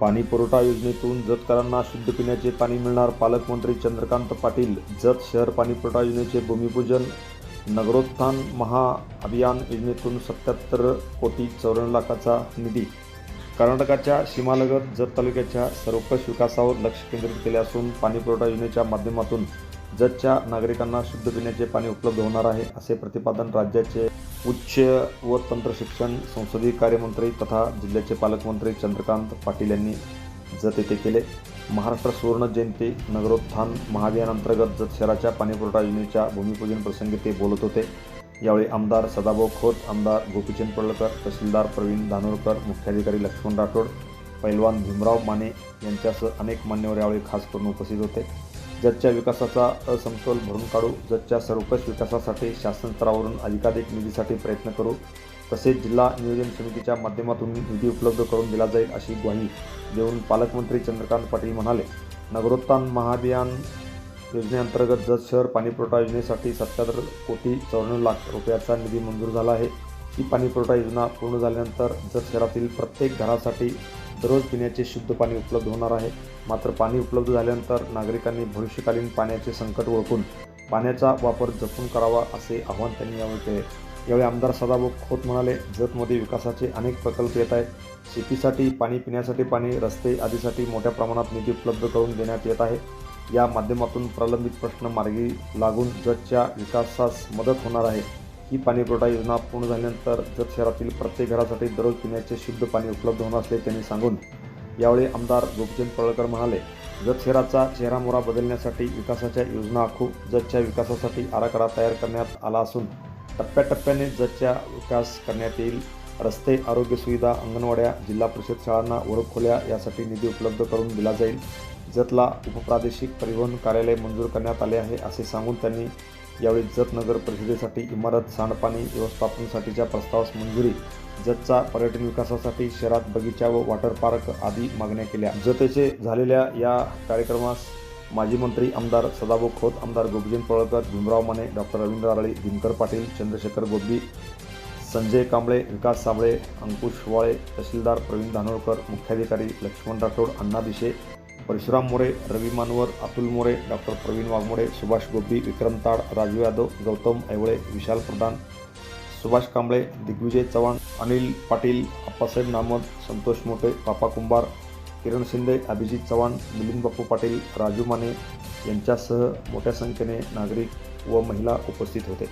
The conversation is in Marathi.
पाणी पुरवठा योजनेतून जतकरांना शुद्ध पिण्याचे पाणी मिळणार. पालकमंत्री चंद्रकांत पाटील जत शहर पाणी पुरवठा योजनेचे भूमिपूजन नगरोत्थान महाअभियान योजनेतून सत्याहत्तर कोटी चौऱ्याण्णव लाखाचा निधी. कर्नाटकाच्या सीमालगत जत तालुक्याच्या सर्वकष विकासावर लक्ष केंद्रित केले असून पाणी पुरवठा योजनेच्या माध्यमातून जतच्या नागरिकांना शुद्ध पिण्याचे पाणी उपलब्ध होणार आहे असे प्रतिपादन राज्याचे उच्च व तंत्रशिक्षण संसदीय कार्यमंत्री तथा जिल्ह्याचे पालकमंत्री चंद्रकांत पाटील यांनी जत येथे केले. महाराष्ट्र सुवर्ण जयंती नगरोत्थान महाअभियानांतर्गत जत शहराच्या पाणीपुरवठा योजनेच्या भूमिपूजन प्रसंगी ते बोलत होते. यावेळी आमदार सदाभाऊ खोत आमदार गोपीचंद पडळकर तहसीलदार प्रवीण धानोरकर मुख्याधिकारी लक्ष्मण राठोड पैलवान भीमराव माने यांच्यासह अनेक मान्यवर यावेळी खास करून उपस्थित होते. जतच्या विकासाचा असमतोल भरून काढू जतच्या सर्वकष विकासासाठी शासन स्तरावरून अधिकाधिक निधीसाठी प्रयत्न करू. तसेच जिल्हा नियोजन समितीच्या माध्यमातून निधी उपलब्ध करून दिला जाईल अशी ग्वाही देऊन पालकमंत्री चंद्रकांत पाटील म्हणाले. नगरोत्थान महाभियान योजनेअंतर्गत जत शहर पाणीपुरवठा योजनेसाठी सत्याहत्तर कोटी चौऱ्याण्णव लाख रुपयाचा निधी मंजूर झाला आहे. ही पाणीपुरवठा योजना पूर्ण झाल्यानंतर जत शहरातील प्रत्येक घरासाठी दररोज पिण्याचे शुद्ध पाणी उपलब्ध होणार आहे. मात्र पाणी उपलब्ध झाल्यानंतर नागरिकांनी भविष्यकालीन पाण्याचे संकट ओळखून पाण्याचा वापर जपून करावा असे आवाहन त्यांनी यावेळी केले. यावेळी आमदार सदाभाऊ खोत म्हणाले जतमध्ये विकासाचे अनेक प्रकल्प येत आहेत. शेतीसाठी पाणी पिण्यासाठी पाणी रस्ते आदीसाठी मोठ्या प्रमाणात निधी उपलब्ध करून देण्यात येत आहे. या माध्यमातून प्रलंबित प्रश्न मार्गी लागून जतच्या विकासास मदत होणार आहे. ही पाणीपुरवठा योजना पूर्ण झाल्यानंतर जत शहरातील प्रत्येक घरासाठी दररोज पिण्याचे शुद्ध पाणी उपलब्ध होणार असले त्यांनी सांगून यावेळी आमदार गोपीचंद पळकर म्हणाले जत शहराचा चेहरामोरा बदलण्यासाठी विकासाच्या योजना आखू जतच्या विकासासाठी आराखडा तयार करण्यात आला असून टप्प्याटप्प्याने जतच्या विकास करण्यात येईल. रस्ते आरोग्य सुविधा अंगणवाड्या जिल्हा परिषद शाळांना ओळखखोल्या यासाठी निधी उपलब्ध करून दिला जाईल. जतला उपप्रादेशिक परिवहन कार्यालय मंजूर करण्यात आले आहे असे सांगून त्यांनी यावेळी जत नगर परिषदेसाठी इमारत सांडपाणी व्यवस्थापनासाठीच्या प्रस्तावास मंजुरी जतचा पर्यटन विकासासाठी शहरात बगीचा व वॉटर पार्क आदी मागण्या केल्या. जतेचे झालेल्या या कार्यक्रमास माजी मंत्री आमदार सदाभाऊ खोत आमदार गोपीजन पळकर भीमराव माने डॉक्टर रवींद्र आरळी दिनकर पाटील चंद्रशेखर गोबी संजय कांबळे विकास साबळे अंकुश वाळे तहसीलदार प्रवीण धानोळकर मुख्याधिकारी लक्ष्मण राठोड अण्णा दिशे परशुराम मोरे रवी मानवर अतुल मोरे डॉक्टर प्रवीण वाघमोडे सुभाष गोपी विक्रम ताड राजू यादव गौतम ऐवळे विशाल प्रधान सुभाष कांबळे दिग्विजय चव्हाण अनिल पाटील अप्पासाहेब नामद संतोष मोटे पापा कुंभार किरण शिंदे अभिजित चव्हाण मिलिंद बापू पाटील राजू माने यांच्यासह मोठ्या संख्येने नागरिक व महिला उपस्थित होते.